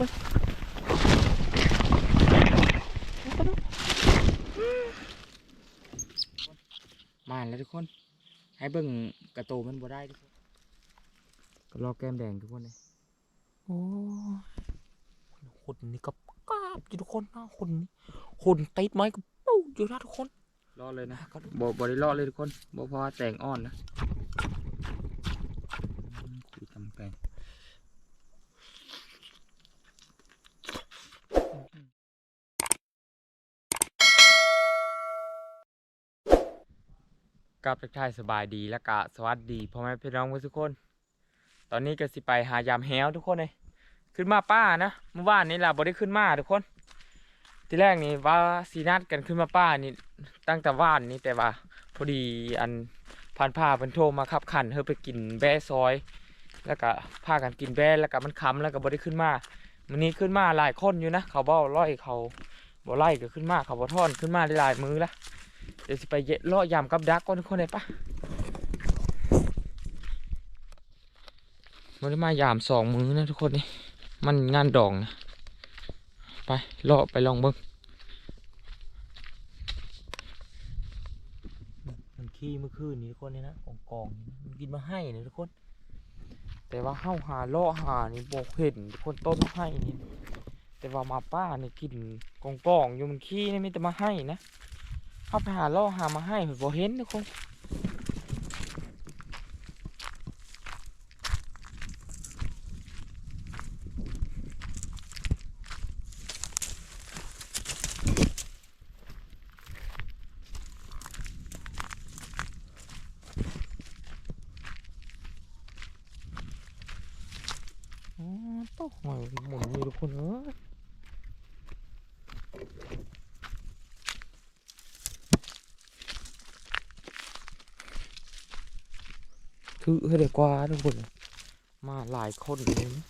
ไปมาแล้วทุกคน ให้เบิ่งกระโตมันบ่ได้ทุกคนก็รอแก้มแดงทุกคนเลยโอ้ยหุ่นนี่ก็กราบอยู่ทุกคนนะหุ่นนี่หุ่นติดไม้ก็ปูอยู่นะทุกคนรอเลยนะก็บ่บ่ได้รอเลยทุกคนบ่เพอแต่งอ่อนนะอืมคุยจำเป็น กับทักทายสบายดีและกะสวัสดีพ่อแม่พี่น้องทุกคน ตอนนี้ก็สิไปหายามแฮวทุกคนเลยขึ้นมาป้านะเมื่อวานนี้ล่ะบ่ได้ขึ้นมาทุกคน ที่แรกนี่ว่าสีนัดกันขึ้นมาป้านี่ตั้งแต่ว่านนี่แต่ว่าพอดีอันผ่านผ้าเพิ่นโทรมาขับขันเฮอไปกินแบ่ซอย แล้วก็พากันกินแบ่แล้วก็มันค้ำแล้วก็บ่ได้ขึ้นมามื้อนี้ขึ้นมาหลายคนอยู่นะเขาบ่ร้อยเขาบ่ไล่ก็ขึ้นมาเขาบ่ท่อนขึ้นมาได้หลายมือละ ดี๋ยวสิไปเยะลาะยามกับดักก่อนทุกคนเลยปะบ่ได้มายามสองมือนะทุกคนนี่มันงานดองนะไปเลาะไปลองเบิ่งมันขี้เมื่อคืนนี้ทุกคนนี่นะกองกองมันกินมาให้นี่ทุกคน แต่ว่าเฮาหาเลาะหานี่บ่เห็นทุกคนต้นมาให้นี่แต่ว่ามาป้านี่กินกองกองอยู่มันขี้นี่มีแต่มาให้นะ เฮาไปหาลาะหามาให้เพิ่นบ่เห็นทุกคนอ๋อต้องหอยหมุนอยู่ทุกคนเอ้ย ถือให้ได้กว่าทุกคน มาหลายคนเลยนะ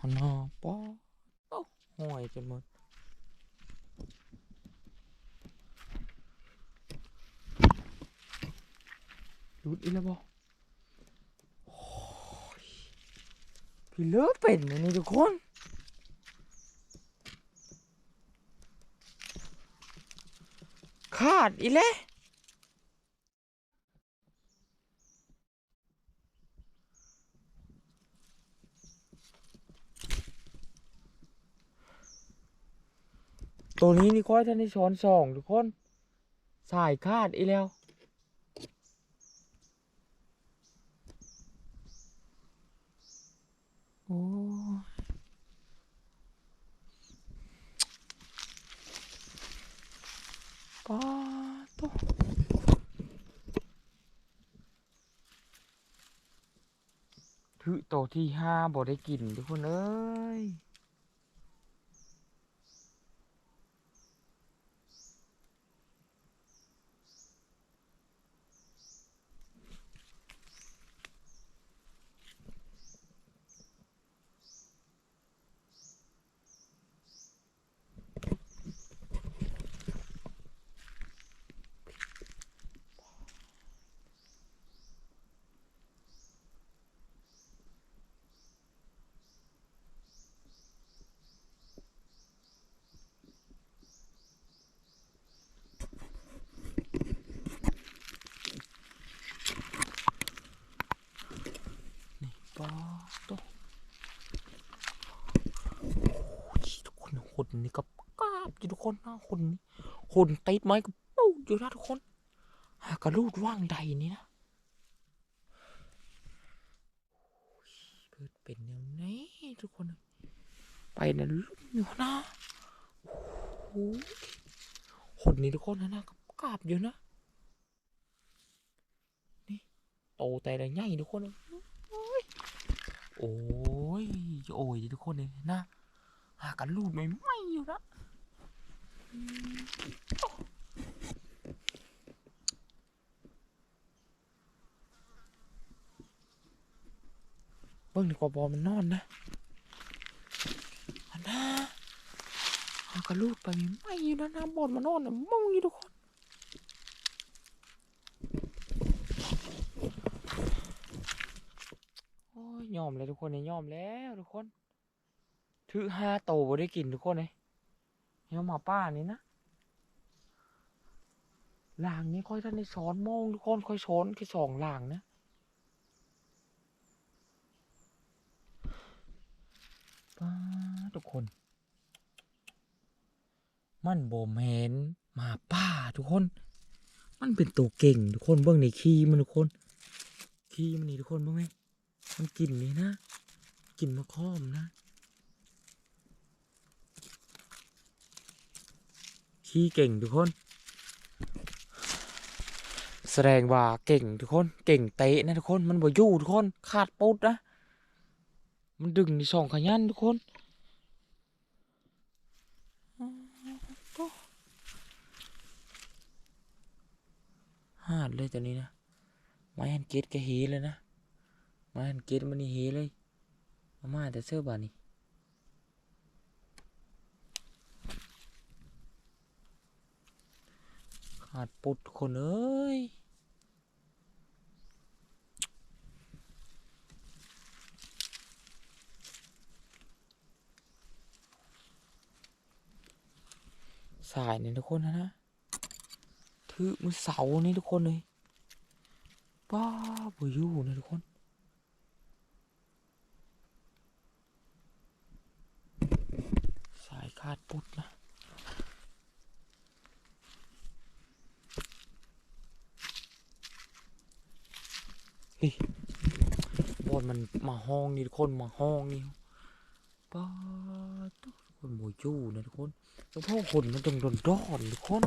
หันหน้าป้อโอ้หอยจนหมด รุดอีกแล้วบอโอ้ยพี่เลิกเป็นอันนี้ทุกคน ขาดอีเล่ตัวนี้นี่ค่อยท่านได้ช้อนสองทุกคน สายขาดอีแล้ว โอ้ย ป้าโตัวถือโตที่ห้าบ่ได้กินทุกคนเอ้ย ป้าโตัวทุกค นี่ก็กราบอยู่ทุกคนนะหุ่นนี่หุ่นติดไม้ก็ปูอยู่นะทุกคน หากระลูดว่างใดนี่นะเปิดเป็นแนวนี้ทุกคน ไปนะลุ่มอยู่นะโอ้โหหุ่นนี่ทุกคนนะนะก็กราบอยู่นะนี่โตแต่ละใหญ่ทุกคนโอ้ยโอ้ยโอ้ยทุกคนเลยนะหากันรูดไม่ไม่อยู่นะอืม เบิ่งดีกว่าบอลมันนอนนะอันนะหากันรูดไปไม่ไม่อยู่นะนะบอลมันนอนนะมองอยู่ทุกคนโอ้ยอมเลยทุกคนเนี่ยยอมแล้วทุกคนถือห้าโตบ่ได้กินทุกคนเลย เฮียหมาป้านี่นะหลางนี้ค่อยท่านได้สอนโมงทุกคนค่อยสอนแค่สองหลางนะป้าทุกคน มันโบแมนหมาป้าทุกคน มันเป็นตัวเก่งทุกคนเบื้องในขี้มันทุกคนขี้มันนี่ทุกคนเบ้างไหมมันกลิ่นนี่นะกลิ่นมะค่อมนะ ขี้เก่งทุกคน แสดงว่าเก่งทุกคน เก่งเตะนะทุกคน มันบ่อยู่ทุกคน ขาดปุ๊ดนะ มันดึงในสองขยันทุกคนหาดเลยตัวนี้นะ ไม้ฮันเกตก็เฮเลยนะ ไม้ฮันเกตมันนี่เฮเลย มาแต่เสื้อบานี่ ขาดปุดคนเอ้ยสายนี่ทุกคนนะนะถือมือเสานี่ทุกคนเลยป้าบอยู่นะทุกคน สายคาดปุ๊ดนะ เฮ้ยบอลมันมาห้องนี่ทุกคนมาห้องนี่ป้าทุกคนบอยู่นะทุกคนแล้วพ่อคนมันจงโดนร้อนทุกคน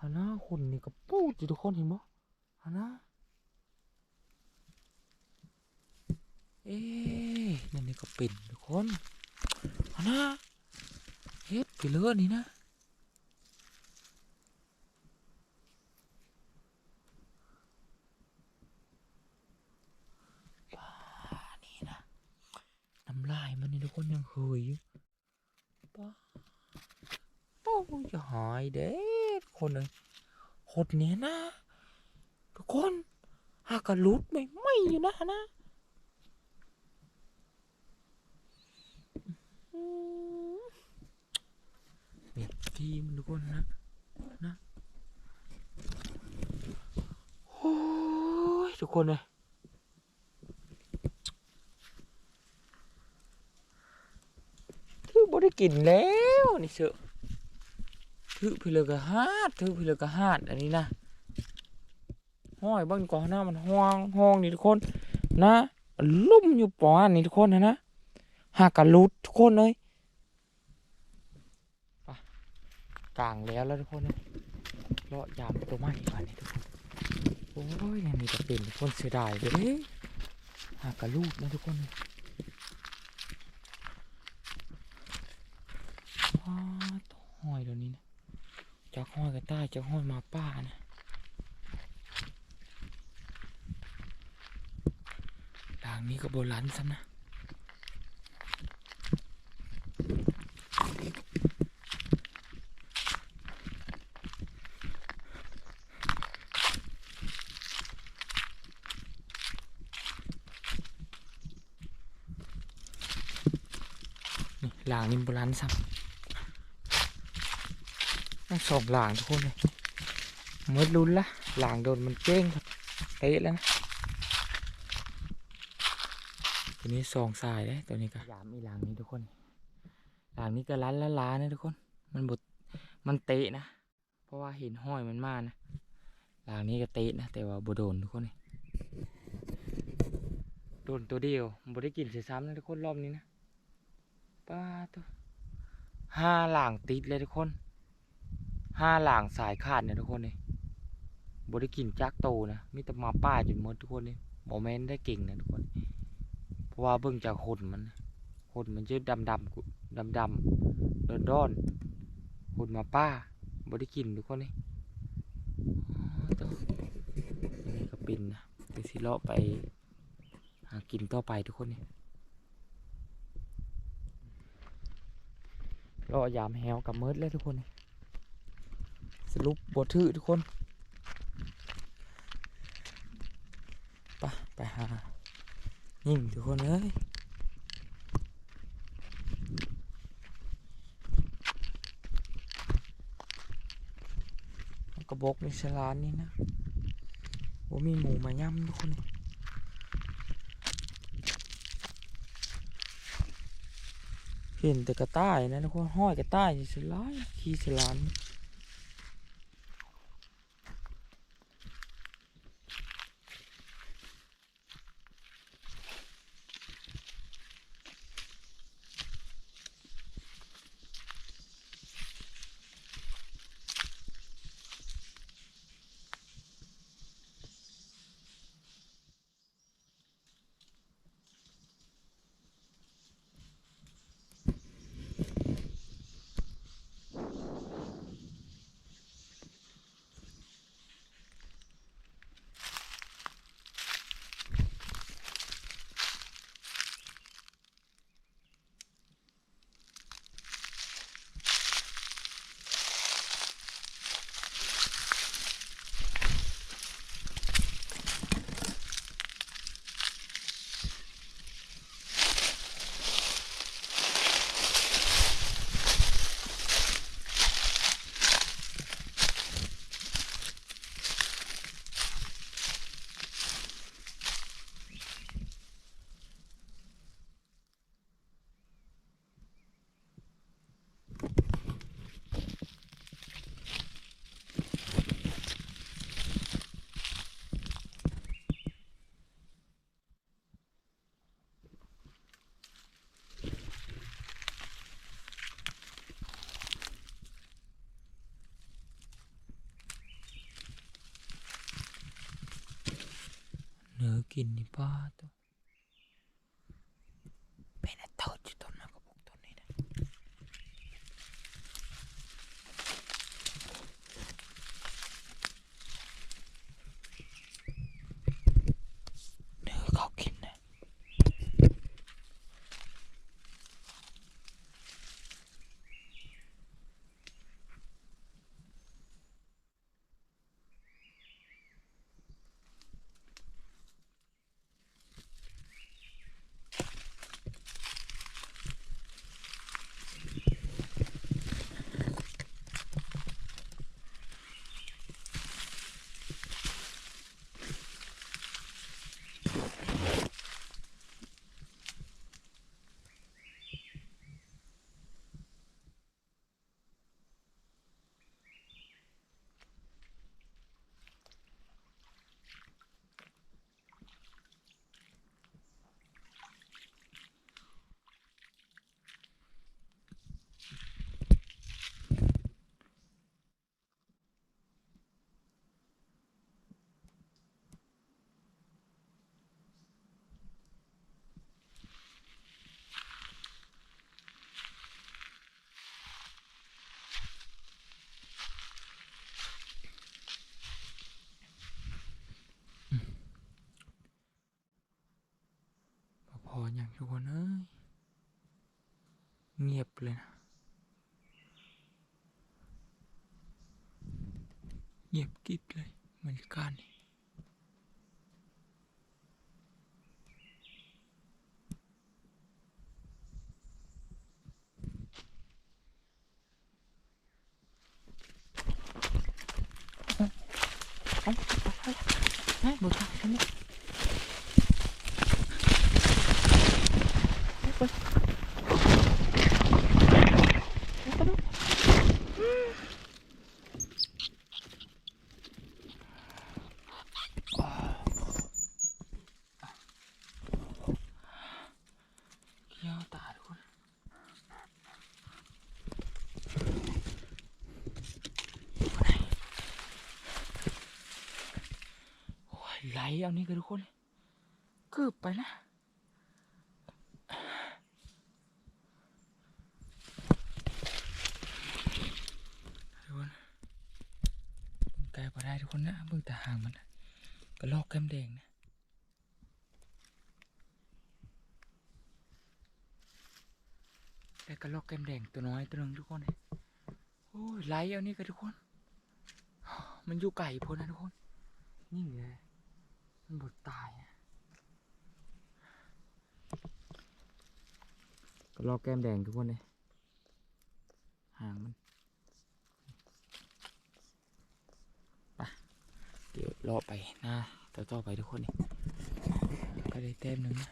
ฮะนะคนนี่ก็ปูดอยู่ทุกคนเห็นบ่ฮะนะเอ๊ะนั่นนี่ก็เป็นทุกคนเอานะเฮ็ดไปเลยนี่นะบ้านี่นะน้ำลายมันนี่ทุกคนยังเฮยอยู่ป้าป้าจะหายเด้ทุกคนเลยหดเนี้ยนะ ทุกคนหากกระลุดไม่ไม่อยู่นะนะอืมนี่พี่มันทุกคนนะนะโอ้ยทุกคนเลยถือ บ่ได้กินแล้วนี่เสือถือเพลือกะฮาดถือเพลือกะฮาดอันนี้นะห้อยบ้างก่อนหน้ามันห้องห้องนี่ทุกคนนะลุ่มอยู่ปอนนี่ทุกคนนะนะหากกะลุดทุกคนเลยกลางแล้วแล้วทุกคนเลยเลาะยามตัวไม้ก่อนนี่ทุกคนโอ้ยเนี่ยมีแต่เป็นทุกคนเสียดายเลยหากกะลุดนะทุกคนเลยว้าตัวห้อยเดี๋ยวนี้นะจาก ห้อยกระห้อยมาป้านะหลังนี้ก็โบราณซ้ำนะหลางนี่โบราณซ้ำ นั่งสองหลางทุกคนเลยเมื่อลุ้นละหลางโดนมันเจ้งครับเตะแล้วนะตัวนี้สองสายเลยตัวนี้ก็ยามอีหลางนี้ทุกคน หลางนี้ก็ล้านละล้านนะทุกคน มันบดมันเตะนะ เพราะว่าเห็นห้อยมันมานะ หลางนี้ก็เตะนะ แต่ว่าบ่โดนทุกคนนี่โดนตัวเดียวบ่ได้กินเสียซ้ำนะทุกคนรอบนี้นะป้าตัวห้าหลางติดเลยทุกคน ห้าหลางสายขาดเนี่ยทุกคนเลยบได้กินจักโตนะมิตรมาป้าจนหมดทุกคนเลยโมเมนต์ได้เก่งนะทุกคน เพราะว่าเบิ่งจากขนมันนะขนมันจะดำดำดำดำดอนดอนขนมาป้าบได้กินทุกคนเลยอ๋อตัวอันนี่ก็เป็นนะเป็นสิเลาะไปหากินต่อไปทุกคนนี่รอยามแฮวกับเมิดเลยทุกคนนี่ รุปบทถือทุกคนไปไปหานิ่มทุกคนเอ้ยกระบอกในฉลานนี่นะว่ามีหมูมาย่ำทุกคนเห็นแต่กระต่ายนะทุกคนห้อยกระต่ายฉลานขี้ฉลานน อกินนี่ป้าตัวเป็นอันเติดอยู่ต้นมากระบอกต้นนี้นะเนื้อเขากินนะบ่พออย่าง ทุกคนเอ้ยเงียบเลยนะเงียบกิบเลยบรรยากาศนี่เฮ้ยบุตรทำ ไมเขี้ยวตาทุกคนโอ้ยไหลเอานี่กันทุกคนเกือบไปนะ ทุกคนมัน ไกลพอได้ทุกคนนะเบิ่งแต่หางมันนะกระลอกแก้มแดงนะได้กระลอกแก้มแดงตัวน้อยตัวหนึงทุกคนเลยโอ้ยไหลเอานี่กันทุกคน มันอยู่ไก่พ้นนะทุกคนนี่ไงมันบดตายอะก็ลอกแก้มแดงทุกคนเลยหางมันไป เดี๋ยวเลาะไปหน้าต่อต่อไปทุกคนนี่ก็ได้แต้มหนึ่งนะ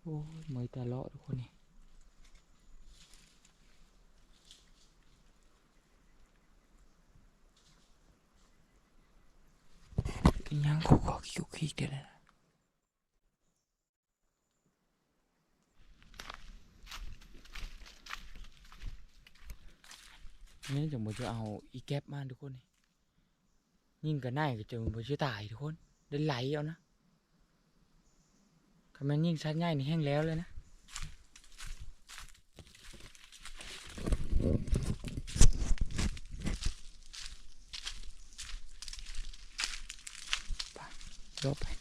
โอ้ยเมยแต่เลาะทุกคนนี่กินยังขอขอคิวคิกเดี๋ยวนะนี่จะมาจะเอาอีแก๊ปมาทุกคนนี่ ยิงกันได้ก็จะมาจะตายทุกคนได้ไหลเอานะคำนั้นยิงชัดง่ายนี่แห้งแล้วเลยนะไปยกไป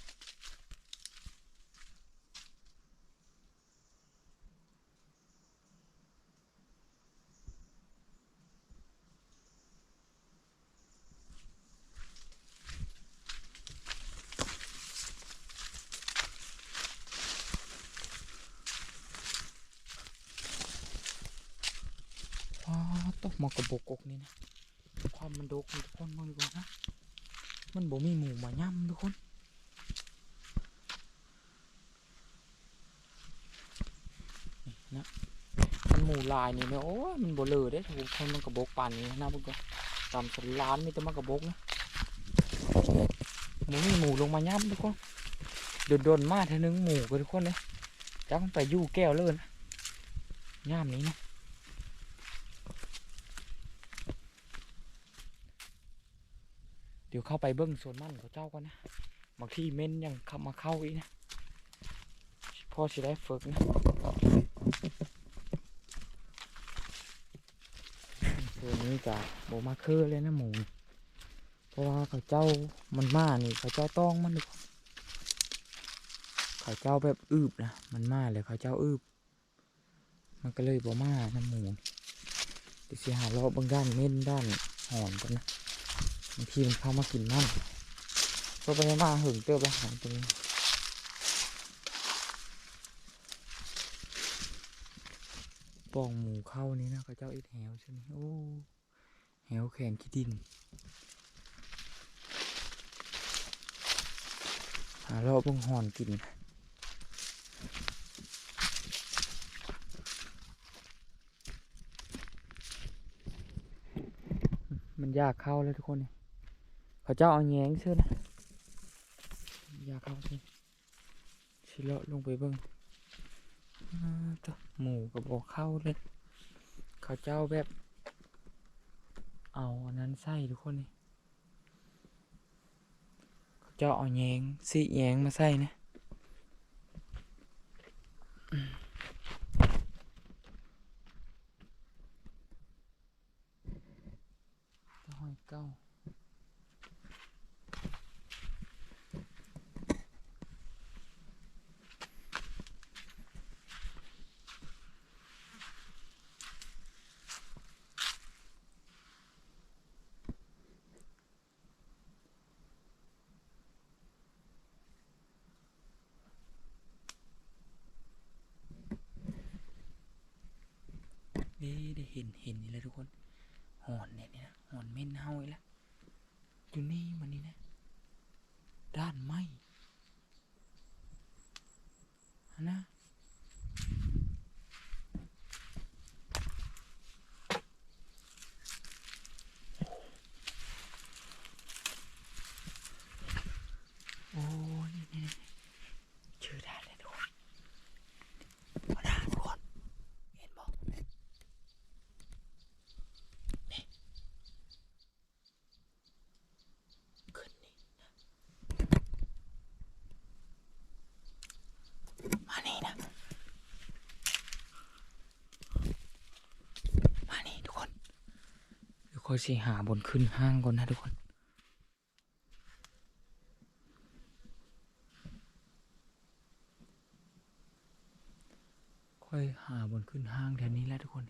อ๋อตกมากระบอกกนี่นะความมันโดกทุกคนมองดูก่อนนะมันบ่มีหมูมาย่ำทุกคนนะมันหมูลายนี่เนาะโอ้มันบ่เลือได้ทุกคนมันกระบอกปานนี้นะพวกเราตามสนล้านมีแต่มากระบอกนะหมูมีหมูลงมาย่ำทุกคนโดนๆมาเท่านึงหมูกันทุกคนเลยจักมันไปยู่แก้วเลยนะย่ามนี้นะ เข้าไปเบิ้งสวนมันของเจ้าก่อนนะบางทีเม่นยังเข้ามาเข้าอีกนะพ่อสิได้ฝึกนะส่วนี้จะโบมาคือเลยนะหมูเพราะว่าเขาเจ้ามันมานี่เขาเจ้าต้องมันดูเขาเจ้าแบบอึบนะมันมาเลยเขาเจ้าอึบมันก็เลยโบมานะหมูนี่เดี๋ยวสิหาเลาะบางด้านเม่นด้านหอนกันนะ บางทีมันเข้ามากินนั่นก็ไปมาหึงเติบอาหาตรงนี้ปองหมูเข้านี่นะเขาเจ้าอิดแหวใช่ไหมโอ้แหวแขนขี้ดินหาเราเบงหอนกินมันยากเข้าเลยทุกคนนี่ยากเข้าสิชิเลาะลงไปเบิ้งอ่าตัวหมูกับบอกเข้าเลยเขาเจ้าแบบ เอาอันนั้นใส่ทุกคนนี่เขาเจ้าเอาแยงสิแยงมาใส่นะอืมตัวหอยเก้า นี่ได้ เห็นเห็นนี่เลยทุกคน หอนเนี่ยนี่นะหอนเม่นเฮาอีกแล้วอยู่นี่มันนี่นะ ด้านไม้อันนะโอ้ยนี่นี่นี่ชื่อด้านเลยทุกคนเอาด้านทุกคน เห็นบอกนี่ขึ้นนี่นะมานี่นะ มานี่ทุกคนเดี๋ยว ค่อยสิหาบนขึ้นห้างก่อนนะทุกคน ค่อยหาบนขึ้นห้างแถวนี้แหล้วทุกคน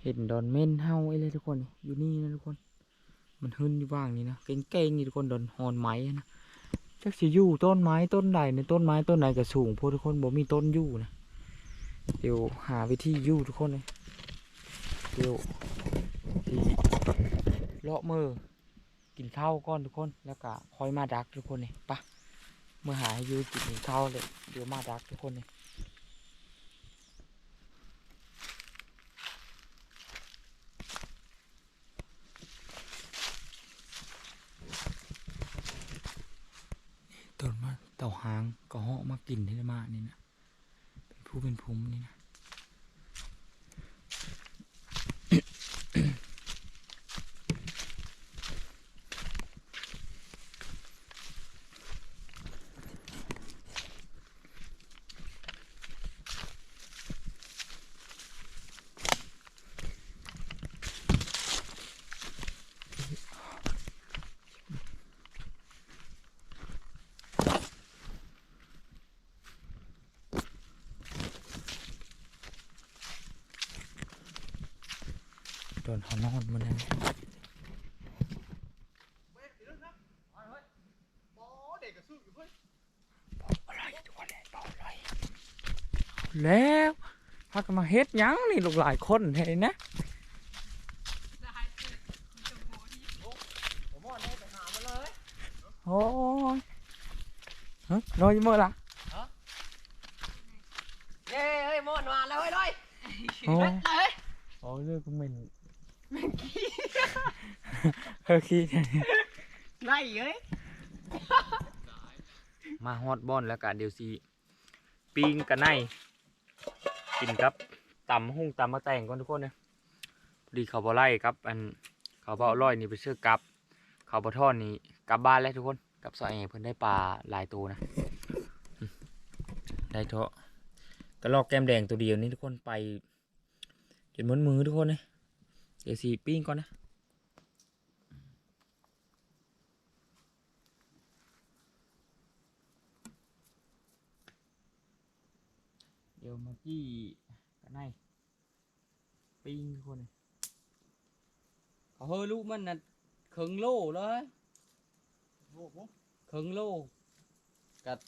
เห็นดอนเม่นเฮาไอ้เลยทุกคน อยู่นี่นะทุกคน มันหึ้นอยู่ว่างนี่นะ เก่งๆนี่ทุกคนโดนหอนไม้นะ จักสิอยู่ต้นไม้ต้นใดในต้นไม้ต้นไหนก็สูงพวกทุกคนบ่มีต้นอยู่นะเดี๋ยวหาวิธีอยู่ทุกคนเลยเดี๋ยวที่เลาะมือกินข้าวก่อนทุกคนแล้วก็คอยมาดักทุกคนเลยปะเมื่อหาให้อยู่กินข้าวเลยเดี๋ยวมาดักทุกคนเลย ต้นมาเต่า หางก็เหาะมากินที่มานี่นะเป็นผู้เป็นภูมินี่นะ นเขานอนมาแล้วเด็กกับสู้อยู่เพื่อนอะไรทุกคนเลยบอกเลยแล้วพากันมาเฮ็ดยังนี่ลูกหลายคนเห็นนะผมว่าเนี่ยไปหามาเลยโอ้ยฮะรอยเมื่อละเย้เฮ้ยมอนมาแล้วเฮ้ยด้วยโอ้เฮ้ย โอ้เลือกก็เหม็น เฮ้ยขี้ไล่เฮ้ยมาฮอดบอนแล้วกันเดี๋ยวสิปิงกันในกินกับตำหุ่งตำมะแตงก่อนทุกคนนะพอดีเขาบ่ไล่ครับ อันเขาบ่เอาร้อยนี่ไปเชื่อกับ เขาบ่ทอดนี่กลับบ้านแล้วทุกคนกับซอยเองเพิ่นได้ปลาหลายตัวนะอืมได้เถอะกระลอกแก้มแดงตัวเดียวนี่ทุกคนไปจนหมดมือทุกคนเลยเดี๋ยวสิปิ้งก่อนนะ เดี๋ยวมาจี้กันในปิ้งทุกคนเลยเขาเฮ้ยลูกมันน่ะครึ่งโลเลยโอ้โหครึ่งโลกับ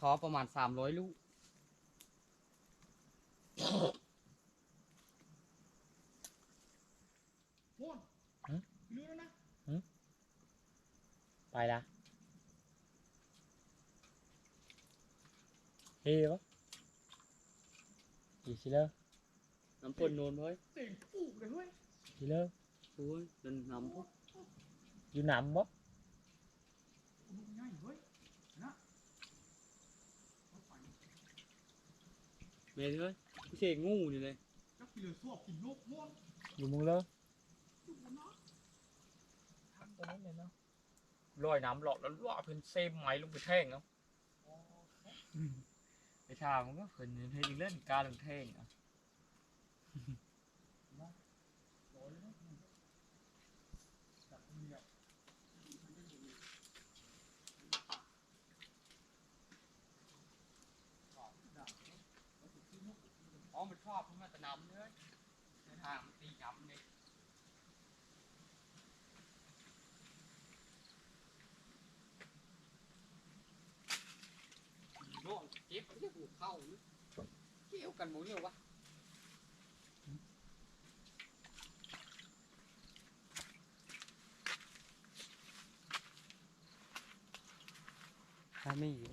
ทอประมาณสามร้อยลูกมอนรู้แล้วนะไปละเฮ้ยวะ กี่ชิเลอร์น้ำปนโนนเฮ้ยเสียงปูกเลยเฮ้ยชิเลอร์โอ้ยเดินน้ำปุ๊บอยู่หนำบ่ลูกง่ายเฮ้ยเมย์เฮ้ยไม่ใช่งูนี่เลยจับกินเลยสวบกินลูกมอนอยู่มึงเลยอยู่บนน้ทำตัวนี้เลยเนาะลอยน้ำหลอกแล้วล่อเป็นเซมไหมลงไปแท่งเนาะ ไอ้ชามันก็เขินให้เล่นการลงแท่งอะอ๋อมันชอบเพราะมันจะน้ำเลยในทางมันตีย้ำเลยโน่น เรียกหูเข้าหรือเกี่ยวกันหมดเลยวะถ้าไม่ยู่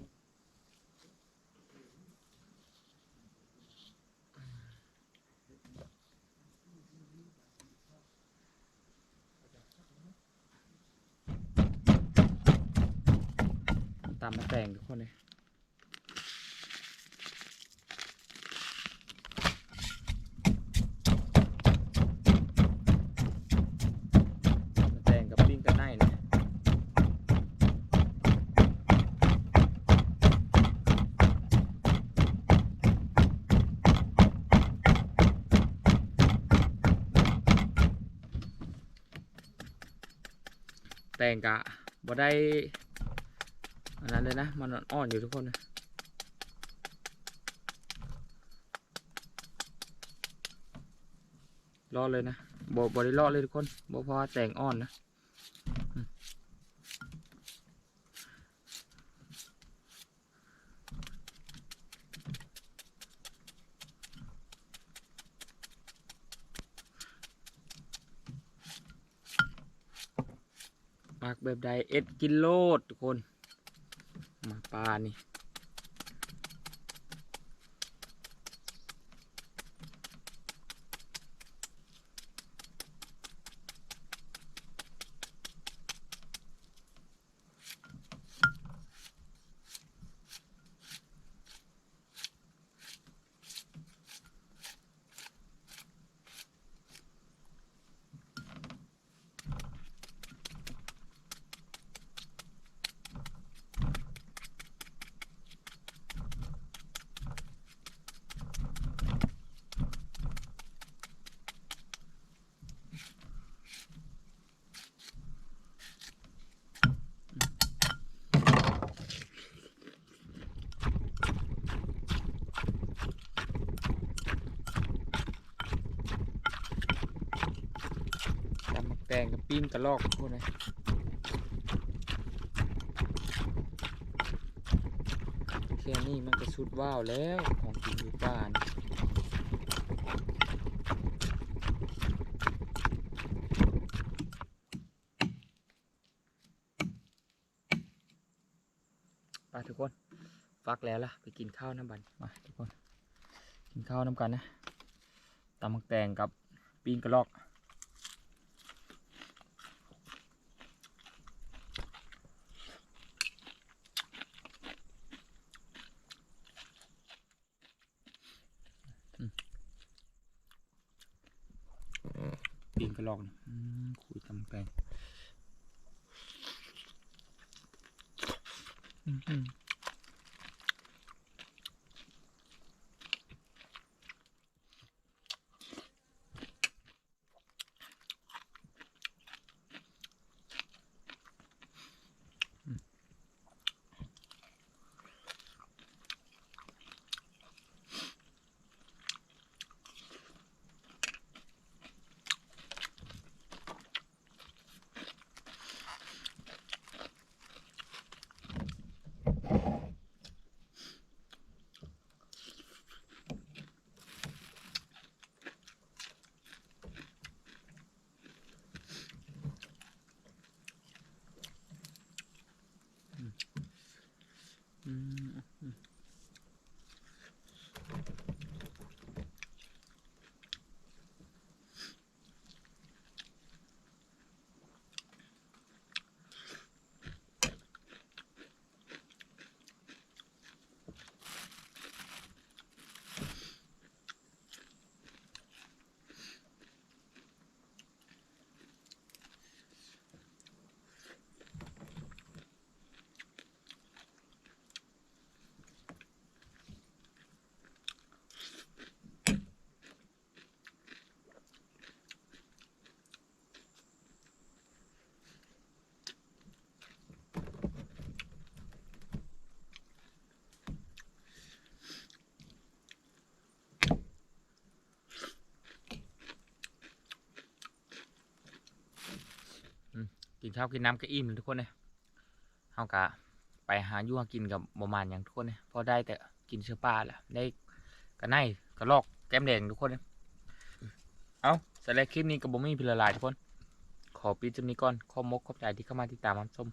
ตามมาแต่งทุกคนเลย แต่งกะบ่ได้อันนั้นเลยนะมันอ่อนอยู่ทุกคนนะรอดเลยนะบ่บ่ได้รอดเลยทุกคนบ่พอแต่งอ่อนนะ แบบใดเอ็ดกินโลดทุกคน มาปลานี่ ปิ้งกระลอกทุกคนเลยแค่นี้มันก็สุดว้าวแล้วของกินอยู่บ้านไปทุกคนฟักแล้วล่ะ ไปกินข้าวน้ำบันมาทุกคน กินข้าวน้ำกันนะตำมักแตงกับปิ้งกระลอก ปีนกระลอกนี่ อืมคุ กินข้าวกินน้ำก็อิ่มทุกคนเลยเฮากะไปหายู่หากินกับประมาณอย่างทุกคนเลยพอได้แต่กินเชื้อปลาแหละได้กระไนกระลอกแก้มแดงทุกคนเลยเอาสำหรับคลิปนี้ก็บ่มีพิลลายทุกคน ขอปิดจุดนี้ก่อนขอมกขอบใจที่เข้ามาติดตามรับชม